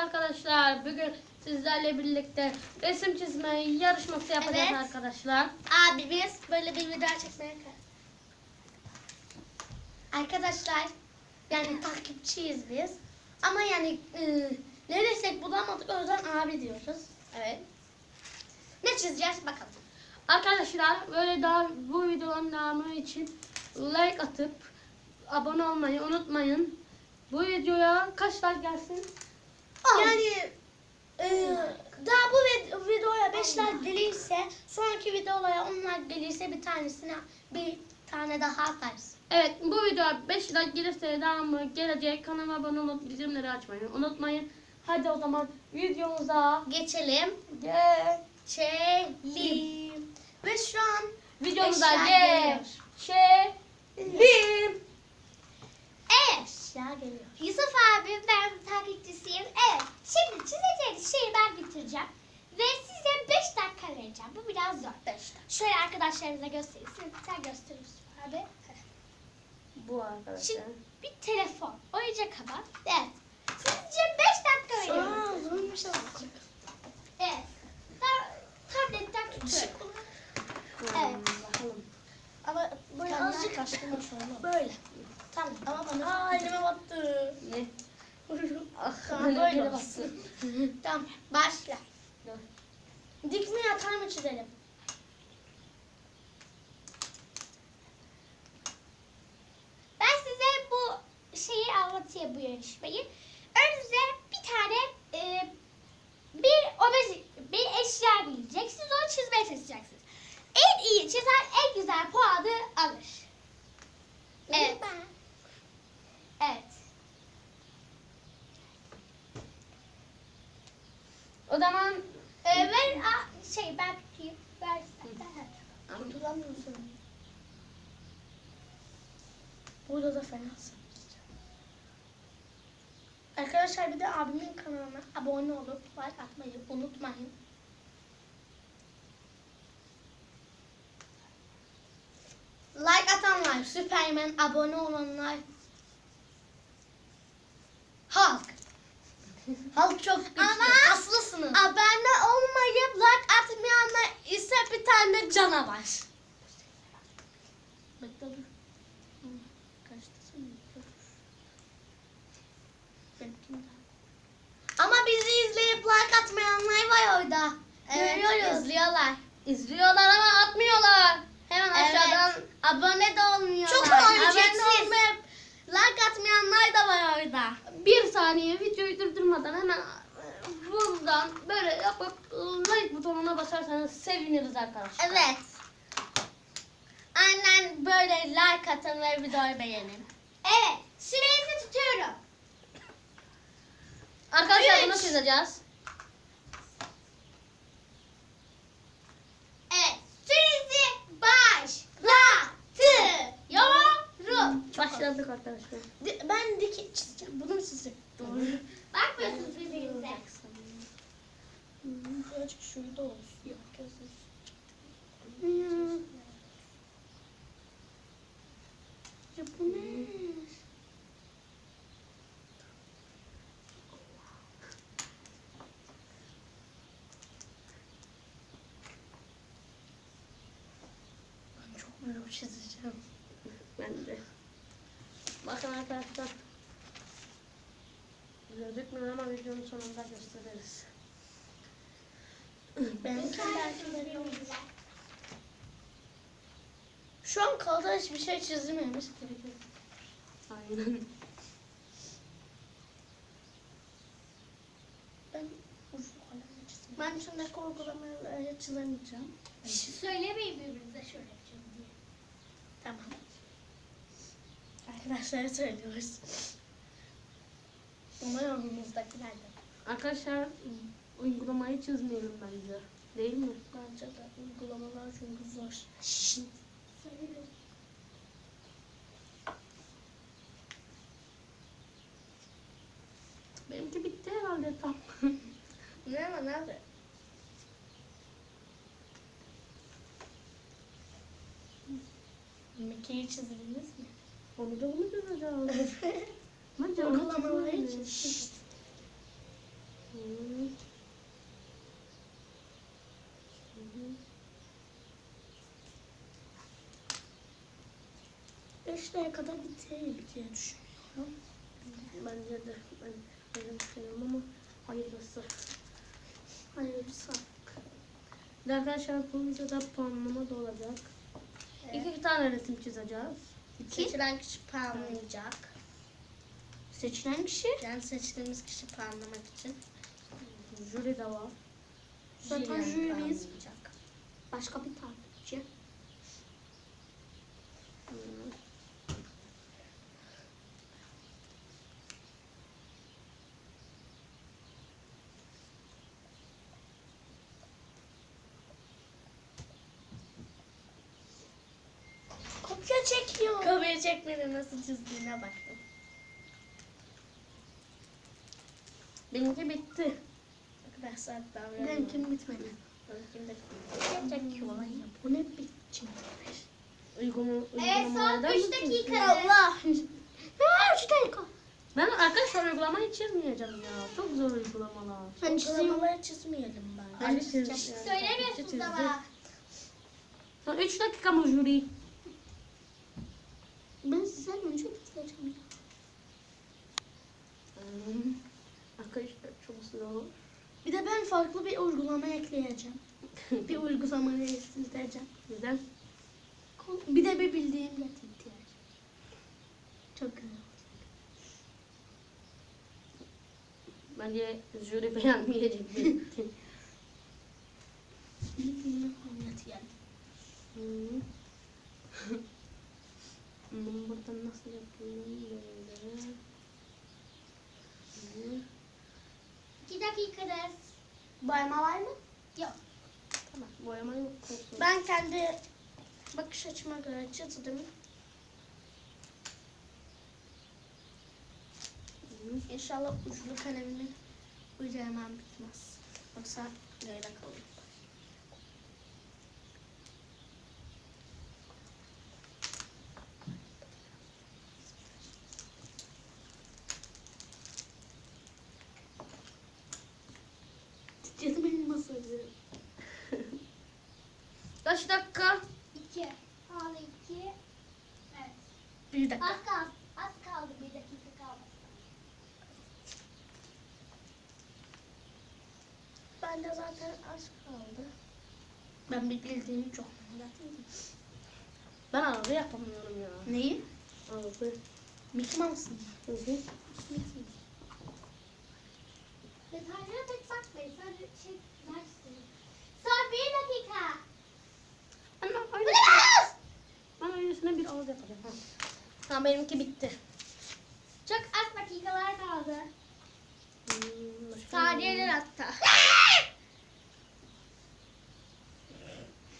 arkadaşlar. Bugün sizlerle birlikte resim çizme yarışması yapacağız Evet. arkadaşlar. Abimiz böyle bir video çekmeye. Arkadaşlar yani takipçiyiz biz. Ama yani e, ne desek bulamadık o yüzden abi diyoruz. Evet. Ne çizeceğiz bakalım. Arkadaşlar böyle daha bu videonun devamı için like atıp abone olmayı unutmayın. Bu videoya kaç like gelsin? Yani e, daha bu vid- videoya 5 like gelirse sonraki videolara 10 like gelirse bir tanesine bir tane daha atarız. Evet bu videoya 5 like gelirse devamı gelecek. Kanalıma abone olup bildirimleri açmayı unutmayın. Hadi o zaman videomuza Geçelim. geçelim. Çelim. Ve şu an Videomuza geliyor. geçelim. Evet. Eşya geliyor. Yusuf abi ben takipçisiyim. Evet. Şimdi çizeceğiniz şeyi ben bitireceğim. Ve size 5 dakika vereceğim. Bu biraz zor. 5 dakika. Şöyle arkadaşlarınıza göstereyim. Sen, sen göster Yusuf abi. Bu arkadaşlar. Şimdi bir telefon. Oyuncak ama. Evet. Sizce 5 dakika veriyorum. zormuş azıcık. Evet. Ta- tabletten tutuyorum. Evet. Ama böyle azıcık kaçtım şöyle. böyle. Ama bana Aa elime battı. Ne? Ah, Tamam, böyle olsun. Tamam. Başla. Dik mi yatay mı çizelim? Ben size bu şeyi anlatayım bu yarışmayı. Önünüze bir tane e, bir obez bir eşya gelecek. Siz onu çizmeye çalışacaksınız. En iyi çizen en güzel puanı alır. Evet. Evet. O zaman Ee, ver a, şey ben tutayım. Ver sen. Kurtulamıyorsun. Burada da fenasın. Arkadaşlar bir de abimin kanalına abone olup like atmayı unutmayın. Like atanlar, Süpermen, abone olanlar. Halk. Halk çok güçlü. Ama Kaslısınız. abone olmayıp like atmayanlar ise bir tane canavar. Bekle dur. Ama bizi izleyip like atmayanlar var orada. Görüyoruz. izliyorlar. izliyorlar ama atmıyorlar. Hemen Evet. aşağıdan Abone de olmuyorlar. Çok Abone olmayıp like atmayanlar da var orada. bir saniye videoyu durdurmadan hemen buradan böyle yapıp like butonuna basarsanız seviniriz arkadaşlar. Evet. Aynen böyle like atın ve videoyu beğenin. Evet. Sürenizi tutuyorum. Arkadaşlar bunu çizeceğiz. Evet. Sürenizi başlatıyorum. Başladık arkadaşlar. Di- Ben dik çizeceğim. Bunu çizeceğim. Doğru. Bakmıyorsunuz birbirinize. Birazcık şurada olsun. Yok gözüm. Ya bu ne? Ben çok büyük çizeceğim. Ben de. Bakın arkadaşlar. Gözükmüyor ama videonun sonunda gösteririz. Belki Şu an kaldı hiçbir şey çizilmemiş gibi. Aynen. Ben. Ben şimdi korkulamayı çizemeyeceğim. Söylemeyin birbirinize şöyle yapacağım diye. Tamam. Arkadaşlara söylüyoruz. Bunlar yanımızdakiler de. Arkadaşlar uygulamayı çizmeyelim bence. Değil mi? Bence de uygulamalar çünkü zor. Benimki bitti herhalde tam. Ne ama nerede? Mickey'i çizildiniz mi? Onu da unutacağım. Ama canım Okulamaları için. Şşşt. Beşlere kadar bitirir diye düşünüyorum. Bence de ben öyle düşünüyorum ama hayırlısı. Hayırlısı. Arkadaşlar bu videoda puanlama da olacak. Evet. İki tane resim çizeceğiz. Seçilen kişi puanlayacak. Seçilen kişi. Yani seçtiğimiz kişi puanlamak için. Jüri de var. Zaten Jüri jüri biz. puanlayacak. Başka bir takipçi. Hı. Kopya çekiyor. Kopya çekmedi nasıl çizdiğine baktım. Benimki bitti. Arkadaşlar davranıyor. Benimki bitmedi. Benimki de çekiyor. Bu ne biçim? Uygulama, Evet uygulamalardan son 3 mı dakika. Allah. Ha, üç dakika. Ben arkadaşlar uygulamayı çizmeyeceğim ya. Çok zor uygulamalar. Ben çizimleri çizmeyelim ben. Ben de çizeceğim. Söylemiyorsunuz ama. Son 3 dakika mı jüri? Ben sizden önce bitireceğim. Hmm. Arkadaşlar çok zor. Bir de ben farklı bir uygulama ekleyeceğim. bir uygulamayı sildireceğim. Neden? Bir de bir bildiğim getireceğim. Çok güzel. Bence jüri beğenmeyecek. Bildiğimi anlatayım. Hmm. Hmm, Buradan nasıl yapıyorum böyle. Hmm. 2 dakikanız. Boyama var mı? Yok. Tamam boyama yok. olsun. Ben kendi bakış açıma göre çizdim. İnşallah uçlu kalemimin hemen bitmez. Yoksa böyle kalır. Titredim benim masajı. Kaç dakika? 2. Hala 2. Evet. Bir dakika. Az kaldı. Az kaldı. 1 dakika kaldı. Ben de zaten az kaldı. Ben bir bildiğimi çok anlatayım. Ben araba yapamıyorum ya. Neyi? Araba. Mickey Mouse'un. Hı hı. Detaylara pek bakmayın. Sadece şey dersin. Son 1 dakika. Ben öyle, ben ağız yapacağım. Ha. Tamam benimki bitti. Çok az dakikalar kaldı. Hmm, Saniyeler hatta.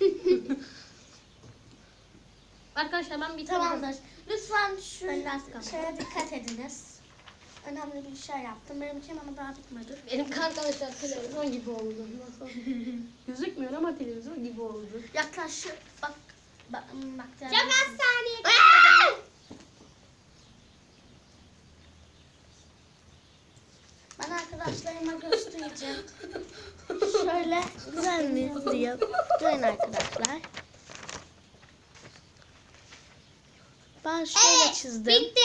Arkadaşlar ben bitirdim. Tamamdır. Lütfen şu şeye dikkat ediniz. Önemli bir şey yaptım. Benimki ama daha bitmedi. Benim arkadaşlar televizyon gibi oldu. Nasıl? Gözükmüyor ama televizyon gibi oldu. Yaklaş. Bak. Bak. bak Çok az saniye. Ben arkadaşlarıma göstereceğim. Şöyle güzel mi diye. Görün arkadaşlar. Ben şöyle Evet, çizdim. Bitti.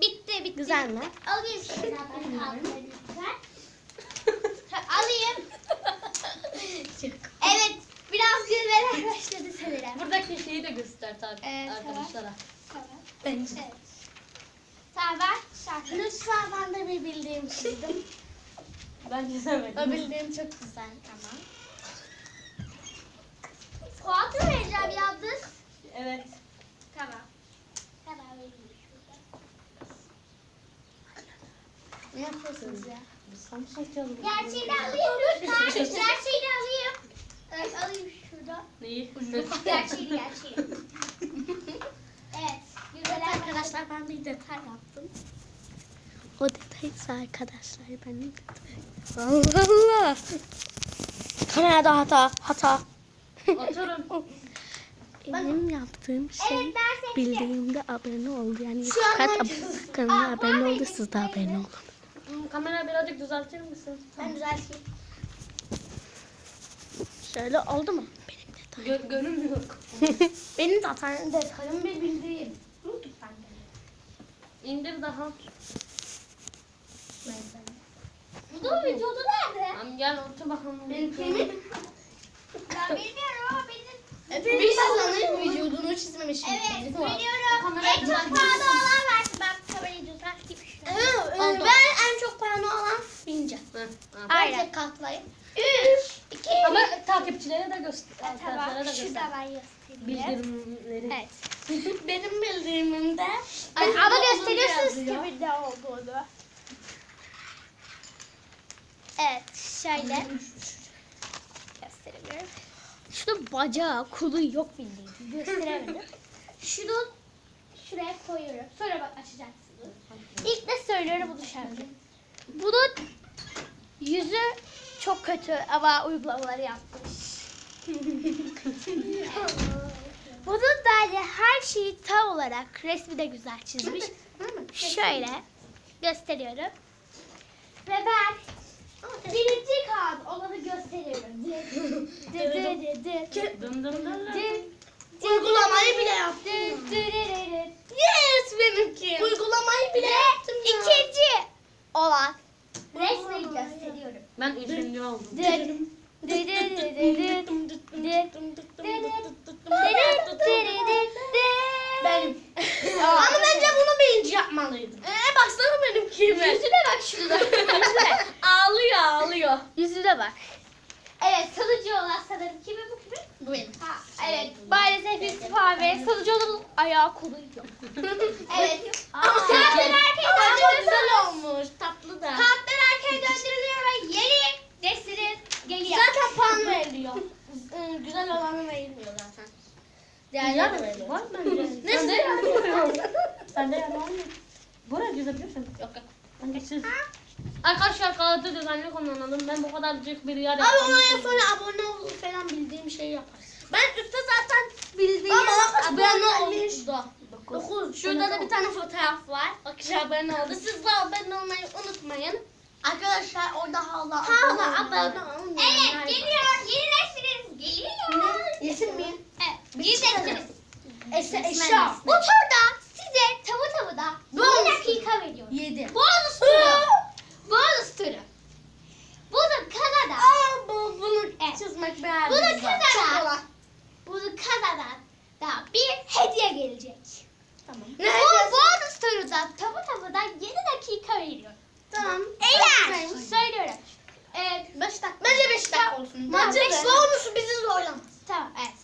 Bitti. Bitti. Güzel mi? Alayım şöyle ben altlarını lütfen. Alayım. Evet. Biraz sanırım. Buradaki şeyi de göster tabii Evet, arkadaşlara. Tamam. Bence. Evet. Ben şarkı. Lütfen ben de bir bildiğim çizdim. Ben çizemedim. o bildiğim çok güzel. Tamam. Puan mı vereceğim yalnız? Evet. Tamam. Hemen vereyim. Ne yapıyorsunuz ya? Samsung yazılı. Gerçeğini alayım lütfen. Gerçeğini alayım. Evet alayım şurada. Neyi? Gerçeğini gerçeğini. Evet. Evet Gülmeler arkadaşlar ben bir detay yaptım. O detay ise arkadaşlar benim detay. Allah Allah. Kamerada hata hata. Oturun. Benim yaptığım şey Evet bildiğimde abone oldu. Yani Şu herkes- ab- kanala Aa, abone oldu siz de abone olun. Hmm, Kamerayı birazcık düzeltir misin? Ben düzelteyim. Şöyle oldu mu? Benim. Gö görünmüyor. Benim detayım detayım bir bildiğim. Lütfen. İndir daha. Bu da videoda nerede? Tamam gel otur bakalım. Ben bilmiyorum ama benim... Biz sanırım vücudunu çizmemişim. Evet biliyorum. En çok pahalı olan versin. Ben kamerayı düzelteyim. Evet, Oldu. ben en çok puanı alan bince. Aynen. katlayın. Üç, iki, Ama takipçilere de göster. E, tamam. da Şurada göster. ben göstereyim. Bildirimleri. Evet. Benim bildiğimimde. Ay, ama gösteriyorsunuz kimin ne olduğunu. Evet şöyle. Gösteremiyorum. Şunun bacağı, kolu yok bildiğin. Gösteremedim. Şunu şuraya koyuyorum. Sonra bak açacaksınız. İlk de söylüyorum bunu şöyle. Bunun yüzü çok kötü ama uygulamaları yapmış. Bunun da hani her şeyi tam olarak resmi de güzel çizmiş. Şöyle gösteriyorum. Ve ben birinci kağıt olanı gösteriyorum. Uygulamayı bile yaptım. Yes benimki. Uygulamayı bile yaptım ya. ikinci olan resmi gösteriyorum. Ben üçüncü oldum dı, dı, dı. Benim. Ama bence bunu birinci yapmalıydım. Ee, baksana benimki. Yüzüne bak şurada. Yüzüne. Ağlıyor ağlıyor. Yüzüne bak. Evet salıcı olan sanırım kimi bu kimi? Bu benim. Ha, evet maalesef istifa ve salıcı olanın ayağı kolu yok. evet. Ama Kartlar arkaya Ama çok döndürülüyor. güzel olmuş. Tatlı da. Kartlar arkaya döndürülüyor ve yeni destiniz geliyor. Zaten puan veriliyor. Ee, güzel olanı verilmiyor zaten. Diğerleri de veriliyor. Var bence. Ne Sen de güzel. Sen de yapalım. Bora çizebiliyorsun. Yok yok. Ben geçsin. Arkadaşlar kağıdı düzenli kullanalım. Ben bu kadarcık bir yer Abi ona en sonra abone ol falan bildiğim şeyi yaparız. Ben üstte zaten bildiğim Ama abone oldu. Dokuz. Şurada da bir tane fotoğraf var. Kişi abone oldu. Siz de abone olmayı unutmayın. Arkadaşlar orada hala hala abone olun. Evet geliyor. Yeni destiniz geliyor. Yesin miyim? Evet. Yeni destiniz. Eşya. eşya. Bu turda size tabu tabuda Bonus. 1 dakika veriyorum. Yedi. Bonus turu. Bonus turu. Bunu kazanan, Aa bu bunu Evet. çizmek bir bunu var. Çok kolay. Bunu kazanan da bir hediye gelecek. Tamam. Bu bonus turunda tabu tabuda 7 dakika veriyorum. Tamam. Eğer söylüyorum. Ee, Beş dakika. Bence beş dakika olsun. Tamam, Bence beş bonusu bizi zorlamaz. tamam evet.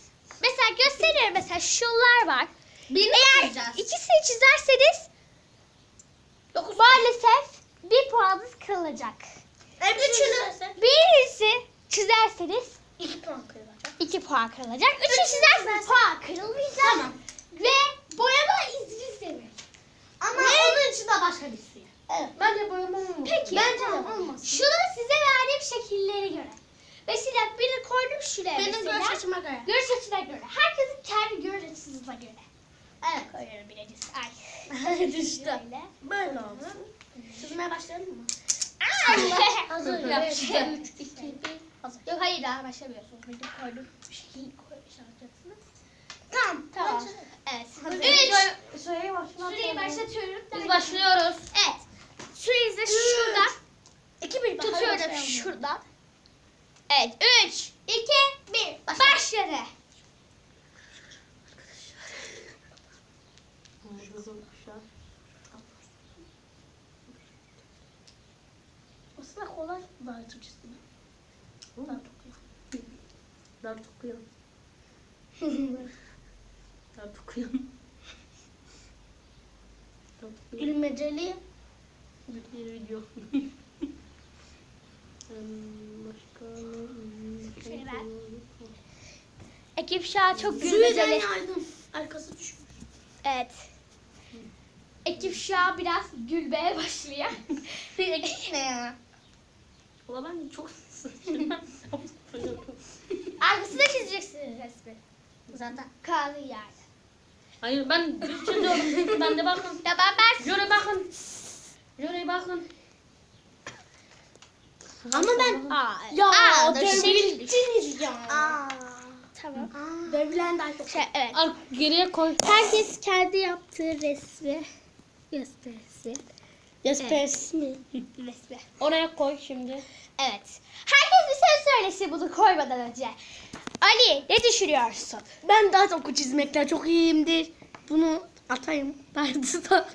Mesela gösteriyorum mesela şunlar var. Birini Eğer çizeceğiz. ikisini çizerseniz maalesef bir puanınız kırılacak. E, üçünü. Birisi çizerseniz İki puan kırılacak. 2 puan kırılacak. Üçü çizerseniz puan kırılmayacak. Tamam. Ve boyama izni istemiyor. Ama onun için de başka bir suya. Evet. Bence boyama olmaz. Peki. Bence de olmasın. Şunu size verdiğim şekillere göre. Mesela birini koydum şuraya Benim mesela. görüş açıma göre. Görüş açına göre. Herkesin kendi görüş açısına göre. Evet. Koyuyorum birincisi. Ay. Düştü. Böyle. Böyle olsun. Çizmeye başlayalım mı? Hazır Yap. yap. 3, 2, 1. Hazır. Yok hayır daha başlamıyorsunuz. Benim koydum. Şekil koymuş alacaksınız. Tamam. Tamam. Başla. Evet. Hazır. Üç. Süreyi başlatalım. Süreyi başlatıyorum. Biz başlıyoruz. Evet. Sürenizi şuradan İki bir. tutuyorum şuradan. Evet. Üç, iki, bir. Başladı. Aslında kolay. Daha Daha çok kıyam. Daha çok kıyam. Gülmeceli. Bir video. Başka ne? Ekip şu an çok gülmeceli. yardım. Arkası düşmüş. Evet. Ekip şu an biraz gülmeye başlıyor. ne ya? Valla ben çok Arkasında çizeceksiniz resmi. Zaten. Kalın yerde. Hayır ben düz çiziyorum. Ben de bakın. Ya ben ben bakın. Jöre bakın. Ama ben... Aa, Ya aa, dur, devri şekil- bittiniz ya. Aa, tamam. Devrilen daha çok. Şey, evet. Al geriye koy. Herkes kendi yaptığı resmi Gösterisi. Yes mi? Resmi. Oraya koy şimdi. Evet. Herkes bir söz söylesin bunu koymadan önce. Ali ne düşünüyorsun? Ben daha çok çizmekten çok iyiyimdir. Bunu atayım. Dayısı da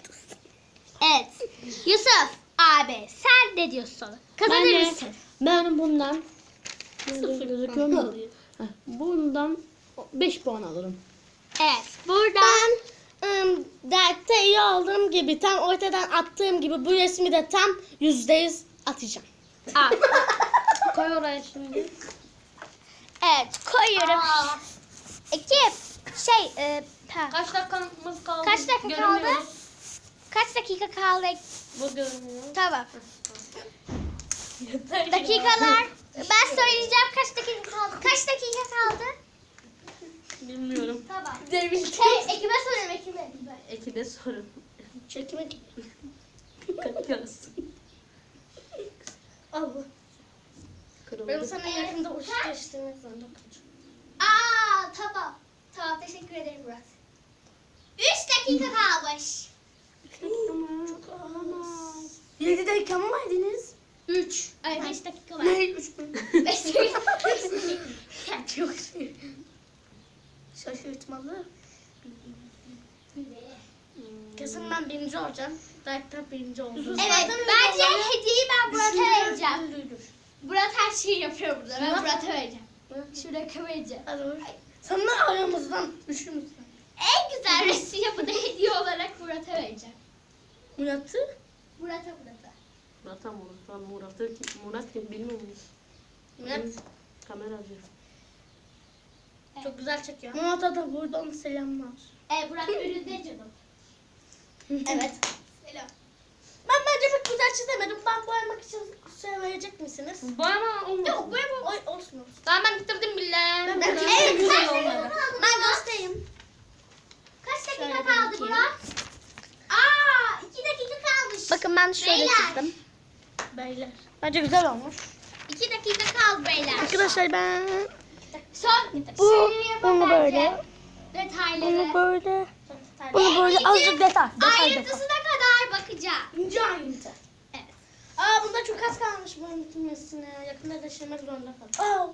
Evet. Yusuf abi sen ne diyorsun? Kazanır Ben mısın? Ben bundan gözüküyor mu? Heh, Bundan 5 puan alırım. Evet. Burada Ben ım, dertte iyi aldığım gibi tam ortadan attığım gibi bu resmi de tam yüzde yüz atacağım. Al. Koy oraya şimdi. Evet koyuyorum. Ekip şey e, ha. Kaç dakikamız kaldı? Kaç dakika kaldı? kaç dakika kaldı? Bu görünüyor. Tamam. Dakikalar. Ben söyleyeceğim kaç dakika kaldı. Kaç dakika kaldı? Bilmiyorum. Tamam. Demiş Şey ekibe sorayım ekibe. Ekibe sorun. Çekime Kaç Allah. Ben Kırıldı. sana yakında uç değiştirmek zorunda kalacağım. Aa tamam. Tamam teşekkür ederim Murat. 3 dakika kalmış. Çok ağlamaz. 7 dakika mı verdiniz? 3. Ay 5 dakika var. Ne? 3 mü? 5 dakika. Çok şey. Şaşırtmalı. Kesin ben birinci olacağım. Dertten birinci oldum. Evet bence hediyeyi ben Murat'a vereceğim. Dur, dur. Murat her şeyi yapıyor burada. Ben Murat'a vereceğim. Şuraya vereceğim. Sana aramızdan üçümüz. En güzel resim yapını hediye olarak Murat'a vereceğim. Murat'ı? Murat'a Murat'a. Murat'a Murat'a Murat'ı Murat kim bilmiyor muyuz? Murat. Kameracı. Çok güzel çekiyor. Murat'a da buradan selamlar. E Murat önünde canım. Evet. Selam. Ben bence pek güzel çizemedim. Ben boyamak için şey verecek misiniz? Bana olmaz. Yok boyama. Oy, olsun olsun. Tamam ben bitirdim bile. Ben- Evet, Evet, kaç güzel dakika olmadı. kaldı Ben göstereyim. Kaç dakika Şöyle kaldı. Murat? Aa, iki dakika kalmış. Bakın ben şöyle Beyler. çizdim. Beyler. Bence güzel olmuş. İki dakika kaldı beyler. Arkadaşlar ben Son bu bunu bence. böyle Detayları. bunu böyle bunu böyle İki azıcık detay. Detay detay. Ayrıntısına kadar bakacağım. İnce ayrıntı. Evet. Aa bunda çok az kalmış bunun bitirmesine. Yakında deşirmek zorunda kaldım. Aa.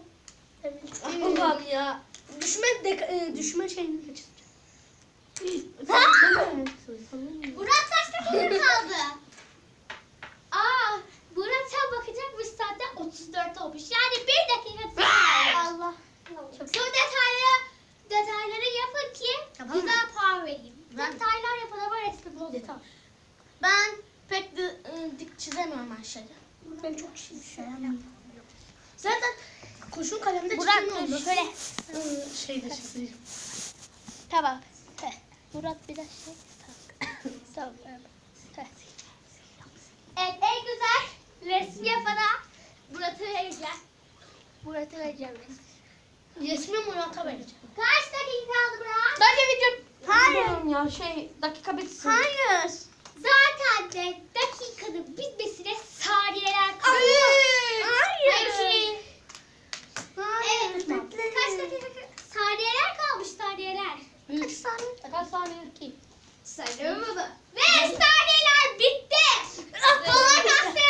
Evet. Allah'ım ya. Düşme de, e, düşme şeyini kaçıracağım. Murat kaç dakika kaldı? Aa, Murat sen bakacakmış zaten 34 olmuş. Yani bir dakika. Allah. Bu detayları, detayları yapın ki Tamam. güzel. Ben- Detaylar yapın ama resmi bozulur. Tamam. Ben pek de, e, dik çizemiyorum her şeyi. Ben çok çizemiyorum. Zaten kurşun kalemde Murat çizemiyorum. dur şöyle. Ee, Şeyde çizeyim. Tamam. Heh. Murat bir de şey tamam. Heh. Evet en güzel resmi yapana Murat'ı vereceğim. Murat'ı vereceğim resmi. Murat'a vereceğim. Kaç dakika kaldı Murat? Bence video Hayır. ya şey dakika bitsin. Hayır. Zaten de dakikanın bitmesine saniyeler kaldı. Hayır. Hayır. Hayır. Evet. Kaç dakika? Saniyeler kalmış saniyeler. Kaç saniye? Kaç saniye ki? Sayıyorum bunu. Ve saniyeler bitti. Kolay gelsin.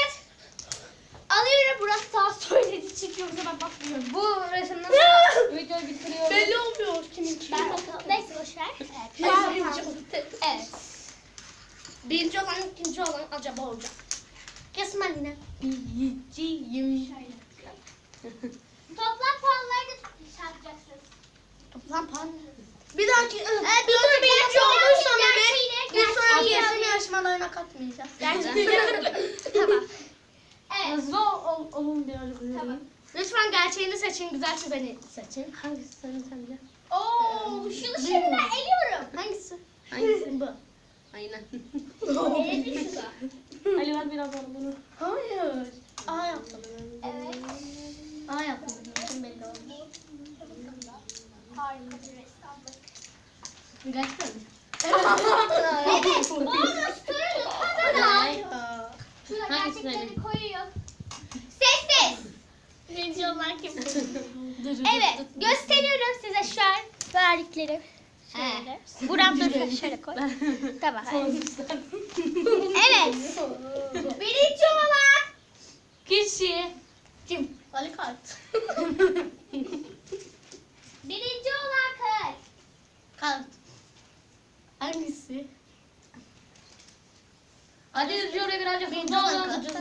Alıyorum Murat sağ söyledi çıkıyor ben bakmıyorum. Bu resimden sonra videoyu bitiriyorum. Belli olmuyor kimin kim. Ben bakalım. Neyse boşver. Evet. Hayır, Tamam. birinci oldu. Evet. Birinci olan ikinci olan acaba olacak. Kesin ben yine. Birinciyim. Toplam puanları da çarpacaksınız. Toplam puan. Bir dahaki Evet, bir dur, sonra bir birinci dakika, olursam gerçeğiyle- bir bir sonraki gerçeğiyle- resim yarışmalarına katmayacağız. tamam. Evet. Hızlı ol, ol, olun birazcık. Tamam. Lütfen gerçeğini seçin, güzel çizeni seçin. Hangisi senin sence? Oo, şunu şimdi ben eliyorum. Hangisi? Hangisi? Bu. Aynen. Eledim şunu. Ali ver biraz bana bunu. Hayır. A yaptım. Evet. A yaptım. Bütün belli olmuş. Harika bir ressamlık. Gerçekten mi? Evet. Bonus turu lütfen al. Şurada gerçekleri koyuyor birinci olan kim? evet gösteriyorum size şu an verdikleri. Şöyle. Buram dur şöyle koy. tamam. evet. Birinci olan kişi kim? Ali Kart. birinci olan kız. Kart. Hangisi? Hadi yazıyor birazcık. Birinci olan kız.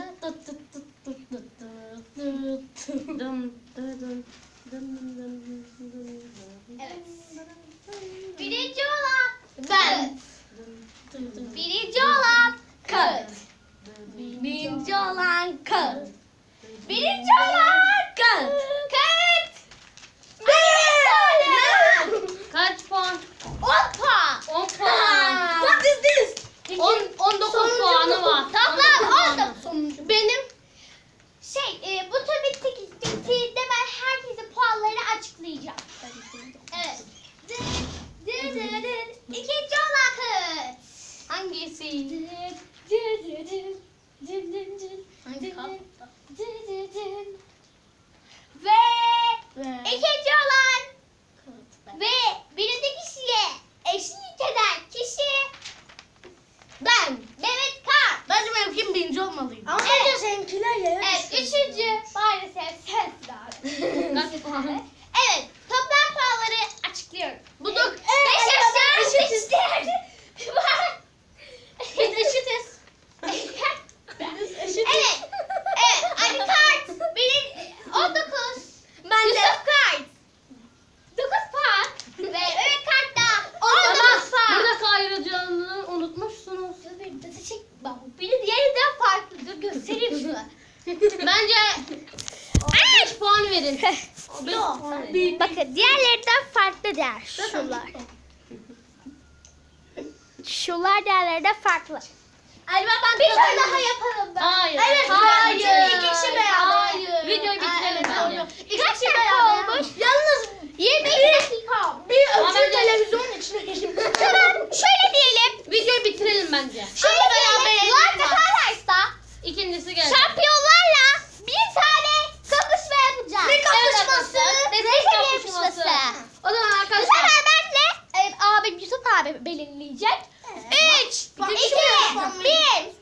dilimleyecek. 3, 2, 1.